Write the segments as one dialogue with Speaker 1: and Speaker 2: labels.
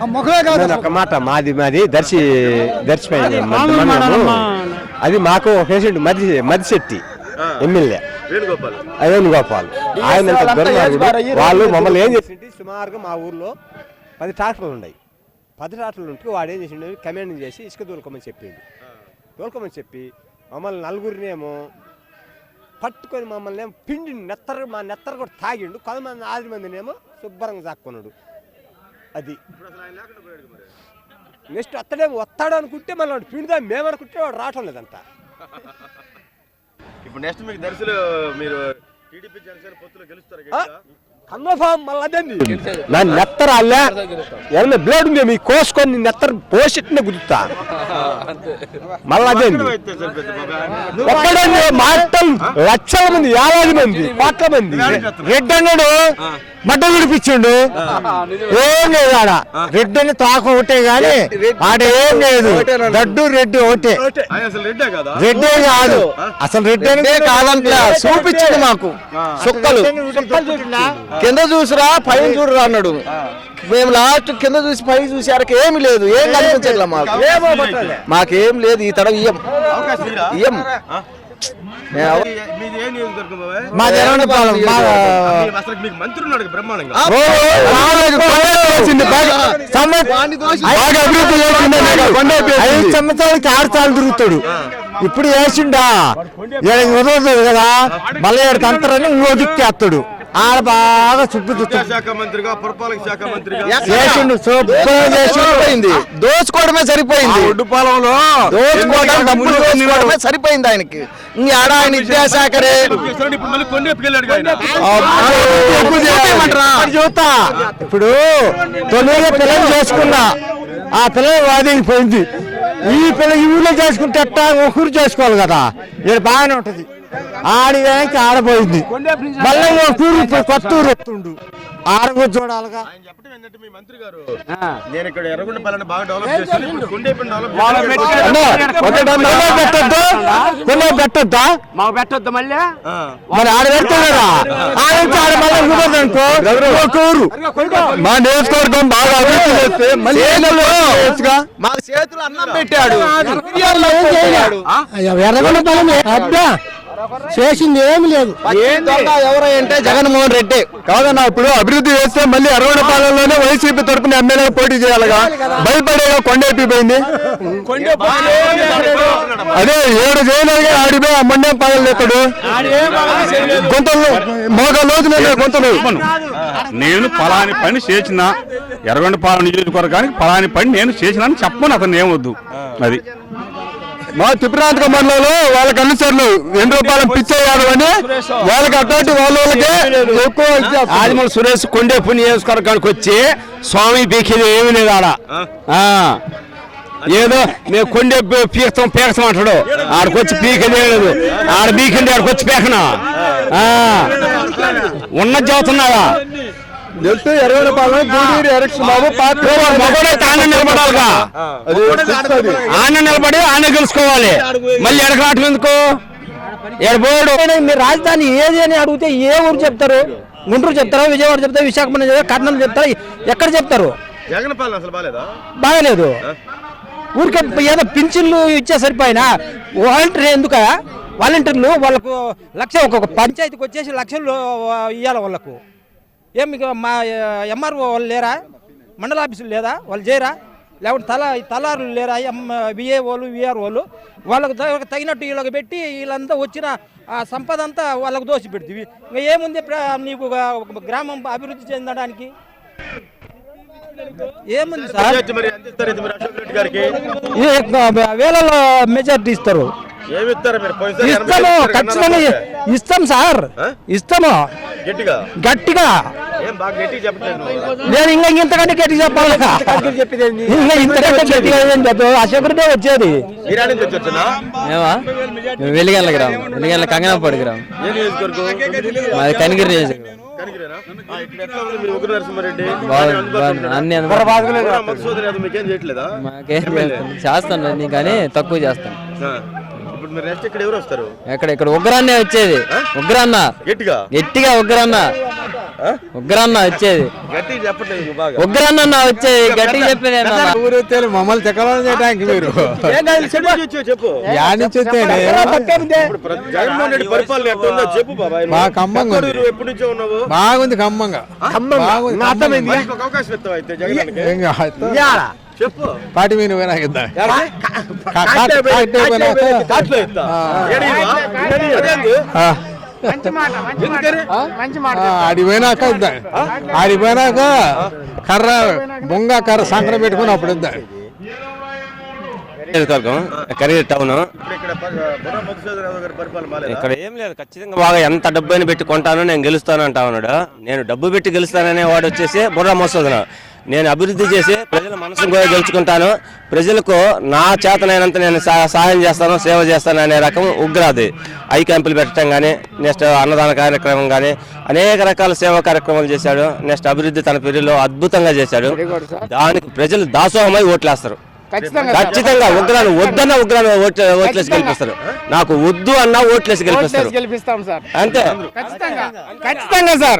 Speaker 1: నేను ఒక మాట మాది మాది దర్శి దర్శిపోయింది. అది మాకు ఒక పేషెంట్ మది మదిశెట్టి ఎమ్మెల్యే.
Speaker 2: వేణుగోపాల్.
Speaker 1: వేణుగోపాల్. ఆయన వాళ్ళు మమ్మల్ని ఏం చేసింది సుమారుగా మా ఊర్లో పది ట్రాక్టర్లు ఉన్నాయి. పది ట్రాక్టర్లు ఉంటే వాడు ఏం చేసిండు? కమాండింగ్ చేసి ఇసుక దూరుకోమని చెప్పిండు. దూరుకోమని చెప్పి మమ్మల్ని నలుగురినేమో పట్టుకొని మమ్మల్ని ఏమో పిండి నెత్తర మా నెత్తర కూడా తాగిండు. కొంతమంది ఆరు మందినేమో శుభ్రంగా చాక్కున్నాడు అది. నెక్స్ట్ అత్తడే వస్తాడు అనుకుంటే మళ్ళీ వాడు పిండిదా మేమనుకుంటే వాడు రావటం లేదంట.
Speaker 2: ఇప్పుడు నెక్స్ట్ మీకు దర్శిలో మీరు టీడీపీ జనసేన పొత్తులో గెలుస్తారు
Speaker 1: ఆ? కన్ఫామ్ మళ్ళీ నా నెత్తర అల్లే? ఏమన్నా బ్లేడ్ ఉంది మీ కోసుకొని నెత్తర పోషెట్నే గుద్దుతా? మళ్ళీ మాటలు లక్షల మంది యాభై మంది కోట్ల మంది. రెడ్ మడ్డ విడిపించిండు ఏం లేదు ఆడ. రెడ్ అని తాక ఒకటే గాని ఆడ ఏం లేదు. దడ్డు రెడ్ ఒకటే.
Speaker 2: అసలు రెడ్డే కదా?
Speaker 1: రెడ్డే కాదు. అసలు రెడ్ అంటే కాదంట్లా చూపించింది మాకు. సుక్కలు. కింద చూసిరా పైన చూడరా అన్నాడు. మేము లాస్ట్ కింద చూసి పై చూసారకి ఏమి లేదు. ఏం కనిపించట్లే మాకు? మాకేం లేదు. ఈ తడ ఇయ్యం.
Speaker 2: అవకాశం ఇరా?
Speaker 1: ఇయ్యం. మా-
Speaker 2: అసలు మీకు మంత్రి ఉన్నాడు బ్రహ్మాండంగా.
Speaker 1: ఐదు సంవత్సరాలకి ఆరు సార్లు తిరుగుతాడు. ఇప్పుడు వేసిండా? వదలదు కదా మళ్ళీ ఏడు తంతరని ఇంకో దిక్కేస్తాడు ఆడ బాగా చుట్టూ
Speaker 2: శాఖ మంత్రిగా పురపాలక శాఖ మంత్రిగా
Speaker 1: చేసిండు శుభ్రం చేసిండు దోచుకోవడమే సరిపోయింది
Speaker 3: ఒడ్డుపాలెంలో
Speaker 1: దోచుకోవడం డబ్బులు దోచుకోవడమే సరిపోయింది ఆయనకి ఈ ఆడ ఆయన విద్యాశాఖరే చూస్తా ఇప్పుడు తొమ్మిది పిల్లలు చేసుకున్నా ఆ పిల్లలు వాదిపోయింది ఈ పిల్ల ఈ ఊళ్ళో చేసుకుంటే ఎట్టా ఒకరు చేసుకోవాలి కదా ఇక్కడ బాగానే ఉంటది ఆడిదానికి ఆడపోయింది మళ్ళీ ఊరు కొత్త ఊరు వస్తుండు చూడాలిగా.
Speaker 2: నేను ఇక్కడ ఎర్రగొండ పల్లెని బాగా డెవలప్ డెవలప్
Speaker 1: పెట్టొద్దా?
Speaker 3: మాకు పెట్టొద్దు? మళ్ళీ?
Speaker 2: ఆ.
Speaker 1: మరి ఆడ మళ్ళీ మా నియోజకవర్గం బాగా అభివృద్ధి చేస్తే.
Speaker 3: మా చేతులు అన్నం పెట్టాడు.
Speaker 4: అబ్బా. చేసింది ఏమి లేదు.
Speaker 1: ఎవరై అంటే జగన్మోహన్ రెడ్డి. కాదన్నా ఇప్పుడు అభివృద్ధి చేస్తే మళ్ళీ అరవడపాలెంలోనే వైసీపీ తరపున ఎమ్మెల్యే పోటీ చేయాలిగా? భయపడేగా కొండేపి పోయింది అదే ఏడు చేయలేగా ఆడిపోయి అమ్మనే పాలలు ఎక్కడు గుంతలు మోగ లోతులే గుంతలు.
Speaker 5: నేను పలాని పని చేసిన ఎర్రగొండపాలెం నియోజకవర్గానికి పలాని పని నేను చేసినాను చెప్పను అతను ఏమొద్దు. అది.
Speaker 1: మా తిప్రాంతక మండలంలో వాళ్ళకి అనుసరులు రెండు రూపాయలు పిచ్చేయారు అని వాళ్ళకి అటువంటి వాళ్ళ వాళ్ళకే ఎక్కువ.
Speaker 3: ఆదిమూల సురేష్ కొండేపు నియోజకవర్గానికి వచ్చి స్వామి పీకేది ఏమీ లేదు ఆడ ఆ. ఏదో మేము కొండే పీకుతాం పీకతాం అంటాడు ఆడికి వచ్చి పీకేది ఏమీ లేదు ఆడ పీకింది ఆడికి వచ్చి పీకనా ఆ. ఉన్నది చదువుతున్నావా
Speaker 1: నెల్తూ గూడూరు బాబు
Speaker 3: నిలబడాలిగా. ఆన నిలబడి ఆన గెలుచుకోవాలి. మళ్ళీ ఎడకరాటం ఎందుకు? ఎడబోడు
Speaker 4: మీరు రాజధాని ఏది అని అడిగితే ఏ ఊరు చెప్తారు? గుంటూరు చెప్తారా? విజయవాడ చెప్తారా? విశాఖపట్నం చెప్తారా? కర్నూలు చెప్తారా? ఎక్కడ చెప్తారు?
Speaker 2: బాగలేదు?
Speaker 4: ఊరికే ఏదో పింఛన్లు ఇచ్చే సరిపోయినా వాలంటీర్ ఎందుక? వాలంటీర్లు వాళ్ళకు లక్ష ఒక్కొక్క పంచాయతీకి వచ్చేసి లక్షలు ఇవ్వాలి వాళ్ళకు. ఏం మీకు మా ఎంఆర్ఓ వాళ్ళు లేరా? మండల ఆఫీసులు లేదా? వాళ్ళు చేయరా? లేకుంటే తల తలారులు లేరా? ఎం విఏఓలు విఆర్ఓలు వాళ్ళకు తగినట్టు వీళ్ళకి పెట్టి వీళ్ళంతా వచ్చిన ఆ సంపద అంతా వాళ్ళకు దోసి పెడుతుంది ఇంకా ఏముంది నీకు ఒక గ్రామం అభివృద్ధి చెందడానికి? ఏముంది సార్? వేలలో మెజార్టీ ఇస్తారు. ఇస్తాము ఖచ్చితంగా ఇస్తాం సార్? ఇస్తాము.
Speaker 2: గట్టిగా.
Speaker 4: నేను ఇంకా ఇంతకంటే గట్టి చెప్పాలి. ఇంకా ఇంతకంటే గట్టిగా ఏం చెప్పు అశోక్ రెడ్డి వచ్చేది.
Speaker 6: వెలిగల్ల గ్రామం వెలిగల్ల కంగనపాడు గ్రామం.
Speaker 2: ఏ నియోజకవర్గం?
Speaker 6: మాది కనిగిరి నియోజకవర్గం. చేస్తాను కానీ తక్కువ చేస్తాను. ఎక్కడ ఇక్కడ ఉగ్రాన్నే వచ్చేది. ఉగ్రాన్న.
Speaker 2: గట్టిగా?
Speaker 6: గట్టిగా ఉగ్రాన్న. ఉగ్రన్న వచ్చేది.
Speaker 2: నువ్వు బాగా.
Speaker 6: ఉగ్రన్న వచ్చేది. గట్టిగా చెప్పేది?
Speaker 1: ఊరు మమ్మల్ని తెక్కలం చేయడానికి మీరు.
Speaker 2: చెప్పు చెప్పు, చెప్పు.
Speaker 1: యాడ్ నుంచి వచ్చేయండి.
Speaker 2: ఇప్పుడు ప్ర- జగన్మోహన్ రెడ్డి పరిపాలన ఎట్లా ఉందో చెప్పు బాబాయ్.
Speaker 1: మా ఖమ్మంగా ఉంది.
Speaker 2: నువ్వు ఎప్పటి నుంచో ఉన్నావు?
Speaker 1: బాగుంది ఖమ్మంగా బాగుంది ఖమ్మంగా.
Speaker 2: మరి ఇంకొక అవకాశం ఇస్తావు అయితే జగన్
Speaker 1: ఏం కాదు.
Speaker 2: చెప్పు.
Speaker 1: పార్టీ మీద పోయినాక ఇద్దాం. కా- కా-
Speaker 2: కాట్లే పోయి-
Speaker 1: కాట్లే
Speaker 2: కాట్లే
Speaker 1: పోయినాక-
Speaker 2: పోయి కాట్లో ఇస్తా.
Speaker 1: ఆ.
Speaker 2: ఏడీవా? అదేంది?
Speaker 1: ఆ.
Speaker 2: ఎందుకని?
Speaker 1: ఆ, ఆడి పోయినాక ఇద్దాం ఆడి పోయినాక కర్ర బొంగ కర్ర సంకర పెట్టుకుని అప్పుడు ఇద్దాం
Speaker 7: నియోజకవర్గం కరీర్ టౌన్?
Speaker 2: ఇక్కడ
Speaker 7: ఏం లేదు ఖచ్చితంగా బాగా ఎంత డబ్బు అయినా పెట్టి కొంటాను నేను గెలుస్తాను అంటా ఉన్నాడు నేను డబ్బు పెట్టి గెలుస్తాననే వాడు వచ్చేసి బుర్ర మోసోదన నేను అభివృద్ధి చేసి ప్రజల మనసును కూడా గెలుచుకుంటాను. ప్రజలకు నా చేతనైనంత నేను సహా- సహాయం చేస్తాను సేవ చేస్తాను అనే రకం ఉగ్రాది. ఐ క్యాంపులు పెట్టడం కానీ నెక్స్ట్ అన్నదాన కార్యక్రమం కానీ అనేక రకాల సేవా కార్యక్రమాలు చేశాడు. నెక్స్ట్ అభివృద్ధి తన పీరియడ్లో అద్భుతంగా చేశాడు. దానికి ప్రజలు దాసోహమై ఓట్లేస్తారు. ఖచ్చితంగా ఉగ్రాన్ని వద్దన్న ఉగ్రాన్ని ఓట్ ఓట్లేసి గెలిపిస్తారు. నాకు వద్దు అన్న ఓట్లేసి గెలిపిస్తారు.
Speaker 8: గెలిపిస్తాం సార్.
Speaker 7: అంతే.
Speaker 8: ఖచ్చితంగా. ఖచ్చితంగా సార్.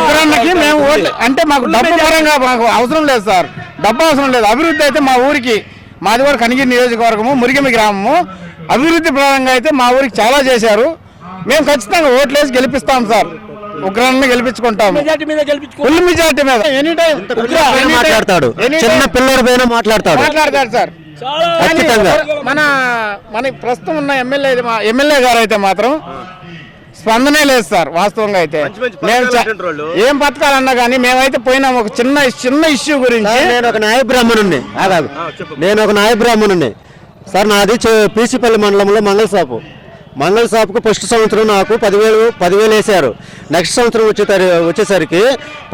Speaker 8: ఉగ్రాన్నకి మేము ఓట్లు అంటే మాకు డబ్బు పరంగా మాకు అవసరం లేదు సార్. డబ్బు అవసరం లేదు. అభివృద్ధి అయితే మా ఊరికి మాది కూడా కనిగిరి నియోజకవర్గము మురిగమి గ్రామము. అభివృద్ధి పరంగా అయితే మా ఊరికి చాలా చేశారు. మేము ఖచ్చితంగా ఓట్లేసి గెలిపిస్తాం సార్. ఉగ్రాన్ని గెలిపించుకుంటాము. ఫుల్ మెజార్టీ మీద. ఎనీ టైం
Speaker 7: మాట్లాడతాడు. చిన్న పిల్లడి పైన మాట్లాడతాడు.
Speaker 8: సార్. మన మన ప్రస్తుతం ఉన్న ఎమ్మెల్యే ఎమ్మెల్యే గారు అయితే మాత్రం స్పందనే లేదు సార్ వాస్తవంగా అయితే. మేము. ఏం పథకాలన్నా కానీ మేమైతే పోయినాం ఒక చిన్న చిన్న ఇష్యూ గురించి.
Speaker 9: నేను ఒక
Speaker 2: ఆ, చెప్పు.
Speaker 9: నేను ఒక న్యాయ బ్రాహ్మణుణ్ణి. సార్ నాది చే- పీసిపల్లి మండలంలో మంగళ మంగళ షాపుకు ఫస్ట్ సంవత్సరం నాకు పదివేలు పదివేలు వేశారు. నెక్స్ట్ సంవత్సరం వచ్చే వచ్చేసరికి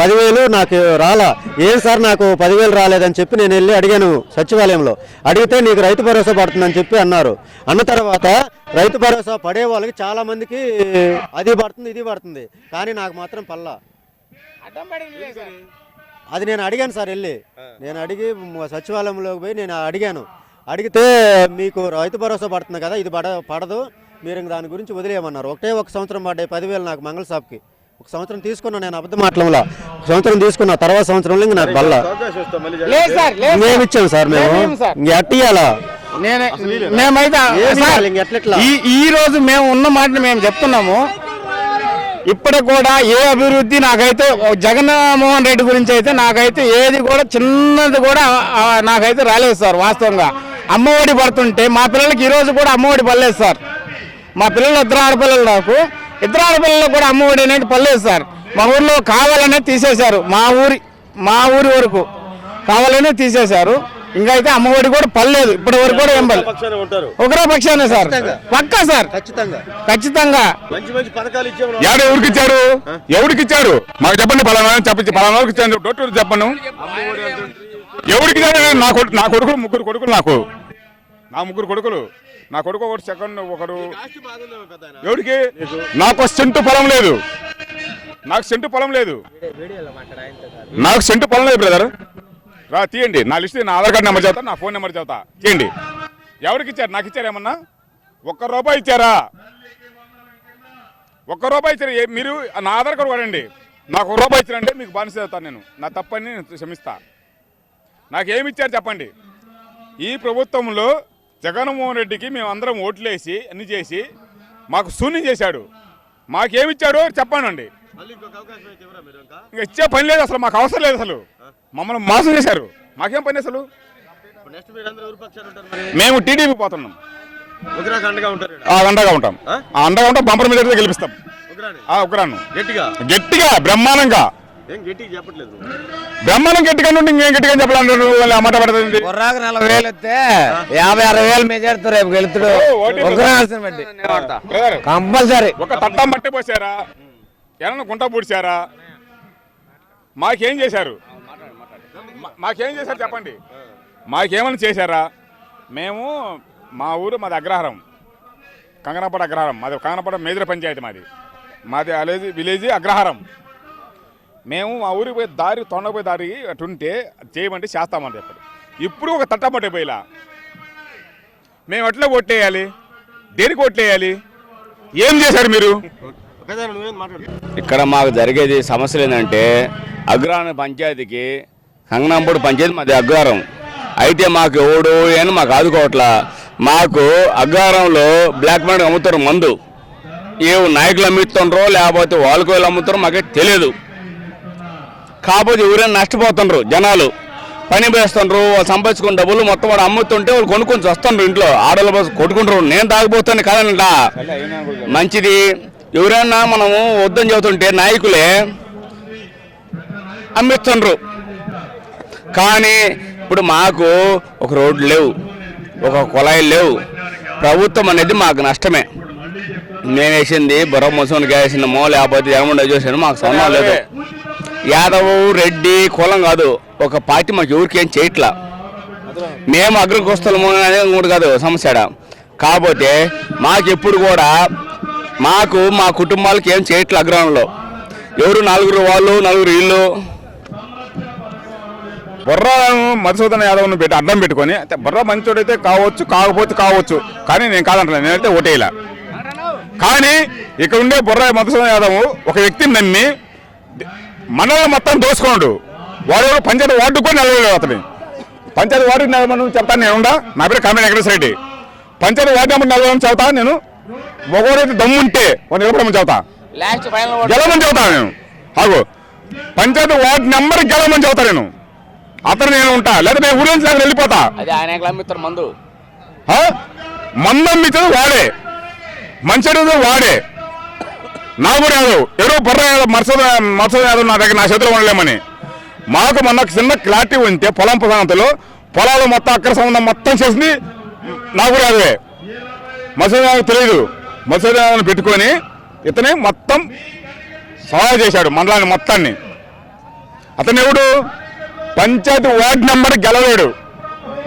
Speaker 9: పదివేలు నాకు రాలా. ఏం సార్ నాకు పదివేలు రాలేదని చెప్పి నేను వెళ్ళి అడిగాను సచివాలయంలో. అడిగితే నీకు రైతు భరోసా పడుతుందని చెప్పి అన్నారు. అన్న తర్వాత రైతు భరోసా పడే వాళ్ళకి చాలా మందికి అది పడుతుంది ఇది పడుతుంది. కానీ నాకు మాత్రం పల్లా. అది నేను అడిగాను సార్ వెళ్ళి. నేను అడిగి సచివాలయంలోకి పోయి నేను అడిగాను. అడిగితే మీకు రైతు భరోసా పడుతుంది కదా ఇది పడ పడదు. మీరు ఇంక దాని గురించి వదిలేయమన్నారు. ఒకటే ఒక సంవత్సరం పడ్డాయి. పదివేలు నాకు మంగళ షాప్కి ఒక సంవత్సరం తీసుకున్నా నేను అబద్ధం మాటలంలో. ఒక సంవత్సరం తీసుకున్నా తర్వాత సంవత్సరంలో ఇంక నాకు బల్ల.
Speaker 2: జగన్.
Speaker 8: లేదు సార్ లేదు.
Speaker 9: మేము ఇచ్చాం సార్ మేము? ఇంక ఎట్టియాలా
Speaker 8: నేనే మేమైతే సార్? ఈ ఈ రోజు మేము ఉన్న మాటని మేము చెప్తున్నాము. ఇప్పటికి కూడా ఏ అభివృద్ధి నాకైతే ఓ జగన్మోహన్ రెడ్డి గురించి అయితే నాకైతే ఏది కూడా చిన్నది కూడా ఆ, నాకైతే రాలేదు సార్ వాస్తవంగా. అమ్మఒడి పడుతుంటే మా పిల్లలకి ఈ రోజు కూడా అమ్మఒడి పడలేదు సార్. మా పిల్లలు ఇద్దరు ఆడపిల్లలు నాకు. ఇద్దరు ఆడపిల్లలకు కూడా అమ్మఒడి అనేది పడలేదు సార్ మా ఊర్లో కావాలనే తీసేశారు. మా ఊరి మా ఊరి వరకు కావాలనే తీసేశారు. ఇంకా అయితే అమ్మఒడి కూడా పడలేదు ఇప్పటి వరకు కూడా ఏం
Speaker 2: ఉంటారు.
Speaker 8: ఒకరే పక్షానే సార్. పక్కా సార్.
Speaker 9: ఖచ్చితంగా.
Speaker 8: ఖచ్చితంగా.
Speaker 2: మంచి మంచి పథకాలు ఇచ్చాము
Speaker 5: యాడ ఎవరికి ఇచ్చారు ఎవరికి ఇచ్చారు మాకు చెప్పండి పలానా అని చెప్పి పలానా వరకు ఇచ్చాను. చెప్పను. ఎవరికి నా కొడుకు నా కొడుకులు ముగ్గురు కొడుకులు నాకు. నా ముగ్గురు కొడుకులు. నా కొడుకు ఒకటి సెకండ్ ఒకడు ఎవరికి నాకు సెంటు పొలం లేదు. నాకు సెంటు పొలం లేదు. నాకు సెంటు పొలం లేదు బ్రదర్ రా తీయండి. నా లిస్ట్ నా ఆధార్ కార్డు నెంబర్ చెబుతా నా ఫోన్ నెంబర్ చెబుతా తీయండి. ఎవరికి ఇచ్చారు? నాకు ఇచ్చారు ఏమన్నా? ఒక్క రూపాయి ఇచ్చారా? ఒక్క రూపాయి ఇచ్చారు? మీరు నా ఆధార్ కార్డు వాడండి. నాకు ఒక రూపాయి ఇచ్చారంటే మీకు బానిస అవుతాను నేను. నా తప్పని నేను క్షమిస్తా. నాకు ఏమి ఇచ్చారు చెప్పండి. ఈ ప్రభుత్వంలో జగన్మోహన్ రెడ్డికి మేము అందరం ఓట్లేసి అన్ని చేసి మాకు శూన్యం చేశాడు. మాకేమిచ్చాడో చెప్పానండి.
Speaker 2: ఇంకా?
Speaker 5: ఇచ్చే పని లేదు అసలు మాకు అవసరం లేదు అసలు. మమ్మల్ని మోసం చేశారు. మాకేం పని అసలు? మేము టీడీపీ పోతున్నాం.
Speaker 2: అండగా
Speaker 5: ఉంటాం. అండగా ఉంటాం బంపర్ మీద గెలిపిస్తాం.
Speaker 2: ఉగ్రాని? గట్టిగా
Speaker 5: బ్రహ్మాండంగా. బ్రహ్మాండం గట్టిగా ఉంటే ఇంకేం గట్టిగా చెప్పాలంటారు అమ్మాట పడుతుంది.
Speaker 6: బుర్రాకు నలభై వేలు వస్తే యాభై అరవై వేలు మెజార్టీ రేపు గెలుతుడు. బట్టి కంపల్సరీ.
Speaker 5: ఒక తట్టం మట్టి పోసారా? ఏమన్నా గుంట పూడ్చారా? మాకేం చేశారు? మాకేం చేశారు చెప్పండి. మాకేమని చేశారా? మేము మా ఊరు మాది అగ్రహారం. కంగనపడ అగ్రహారం. మాది కంగనపడ మేజర్ పంచాయతీ మాది. మాది అలేజ్ విలేజ్ అగ్రహారం. మేము మా ఊరికి పోయి దారి తొండపోయి దారి అటు ఉంటే చేయమంటే చేస్తామని చెప్పారు ఇప్పుడు ఒక తట్టమట్టే పోయిలా. మేము ఎట్లా ఓట్లేయాలి? దేనికి ఓట్లేయాలి? ఏం చేశారు మీరు?
Speaker 3: ఇక్కడ మాకు జరిగేది సమస్యలు ఏంటంటే అగ్రహారం పంచాయతీకి కంగనంపూడి పంచాయతీ మాది అగ్రహారం అయితే మాకు ఎవడు అని మాకు ఆదుకోవట్లా. మాకు అగ్రహారంలో బ్లాక్ మార్కెట్ అమ్ముతారు మందు. ఏ నాయకులు అమ్ముతుండ్రో లేకపోతే వాళ్ళకి వాళ్ళు అమ్ముతారో మాకే తెలియదు. కాకపోతే ఎవరైనా నష్టపోతుండ్రు జనాలు. పని వేస్తుండ్రు వాళ్ళు సంపాదించుకున్న డబ్బులు మొత్తం వాడు అమ్ముతుంటే వాళ్ళు కొనుక్కొని వస్తుండ్రు ఇంట్లో. ఆడవాళ్ళు కొట్టుకుంటారు. నేను తాగిపోతాను కాదనంట మంచిది. ఎవరైనా మనము వద్దని చెబుతుంటే నాయకులే అమ్మిస్తుండ్రు. కానీ ఇప్పుడు మాకు ఒక రోడ్లు లేవు ఒక కుళాయిలు లేవు. ప్రభుత్వం అనేది మాకు నష్టమే. మేము వేసింది బొర్ర ముసలికి వేసినామో లేకపోతే జగన్మోహన్ చూసాను మాకు సమయం లేదు. యాదవ్ రెడ్డి కులం కాదు. ఒక పార్టీ మాకు ఎవరికి ఏం చేయట్లా. మేము అగ్రకుస్తలము అనేది కూడా కాదు సమస్య కాకపోతే మాకు ఎప్పుడు కూడా మాకు మా కుటుంబాలకి ఏం చేయట్లే అగ్రహంలో ఎవరు నలుగురు వాళ్ళు నలుగురు ఇల్లు
Speaker 5: బొర్ర మధుసూదన యాదవ్ను పెట్టి అడ్డం పెట్టుకొని బుర్ర బొర్ర మంచోడైతే కావచ్చు కాకపోతే కావచ్చు కానీ నేను కాదంటున్నాను నేనైతే ఓటేయలే. కానీ ఇక్కడ ఉండే బొర్ర మధుసూదన యాదవ్ ఒక వ్యక్తిని నమ్మి మనల్ని మొత్తం దోసుకోండు వాడు పంచాయతీ వార్డు కూడా నిలవలేదు అతని. పంచాయతీ వార్డు నిలవమని చెప్తాను నేను ఉండా. నా పేరు comedy Venkateswara Reddy panchayat ward number నిలవమని చెబుతా నేను. ఒకరైతే దమ్ముంటే వాడు నిలబడమని చెబుతా గెలవమని చెబుతా నేను. ఆగు. పంచాయతీ వార్డు నెంబర్ గెలవమని చెబుతా నేను. అతను నేను ఉంటా. లేదా నేను ఊరి నుంచి వెళ్ళిపోతా.
Speaker 3: మందు?
Speaker 5: మందు అమ్మించేది వాడే. మంచి వాడే. నాగూరు యాదవ్ ఎవరో బొర్ర యాదవ్ మర్సద మర్సద యాదవ్ నా దగ్గర నా చేతిలో ఉండలేమని. మాకు మొన్న చిన్న క్లారిటీ ఉంటే పొలం ప్రధానతలో పొలాలు మొత్తం అక్కడ సంబంధం మొత్తం చేసింది నాగూరు యాదవే. మసూద్ యాదవ్ తెలియదు మసూద్ యాదవ్ని పెట్టుకొని ఇతనే మొత్తం సహాయం చేశాడు మండలాన్ని మొత్తాన్ని. అతను ఎవడు? పంచాయతీ వార్డు నెంబర్ గెలవాడు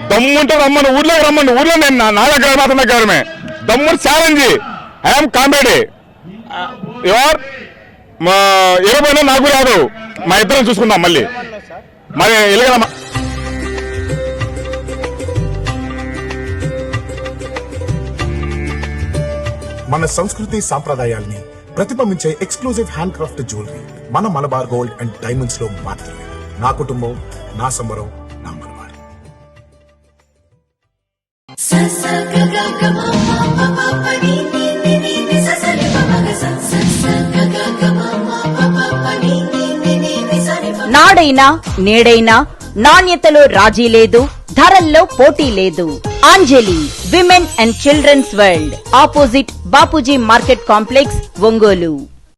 Speaker 5: దమ్ముంటే రమ్మని ఊర్లోకి రమ్మని ఊర్లో నేను నా- దగ్గర మాత్రం దగ్గరమే దమ్ముని ఛాలెంజ్. I'm comedy. ఎవర్ మా ఇరవై నాకు రాదు. మా ఇద్దరం చూసుకుందాం మళ్ళీ. మరి ఇలాగ
Speaker 10: మన సంస్కృతి సాంప్రదాయాల్ని ప్రతిబింబించే ఎక్స్క్లూజివ్ హ్యాండ్ క్రాఫ్ట్ జ్యువెలరీ. మన మలబార్ గోల్డ్ అండ్ డైమండ్స్లో మాత్రమే. నా కుటుంబం నా సంబరం నా మలబార్.
Speaker 11: నాడైనా నేడైనా నాణ్యతలో రాజీ లేదు ధరల్లో పోటీ లేదు. Anjali women and childrens world opposite Bapuji market complex Ongole.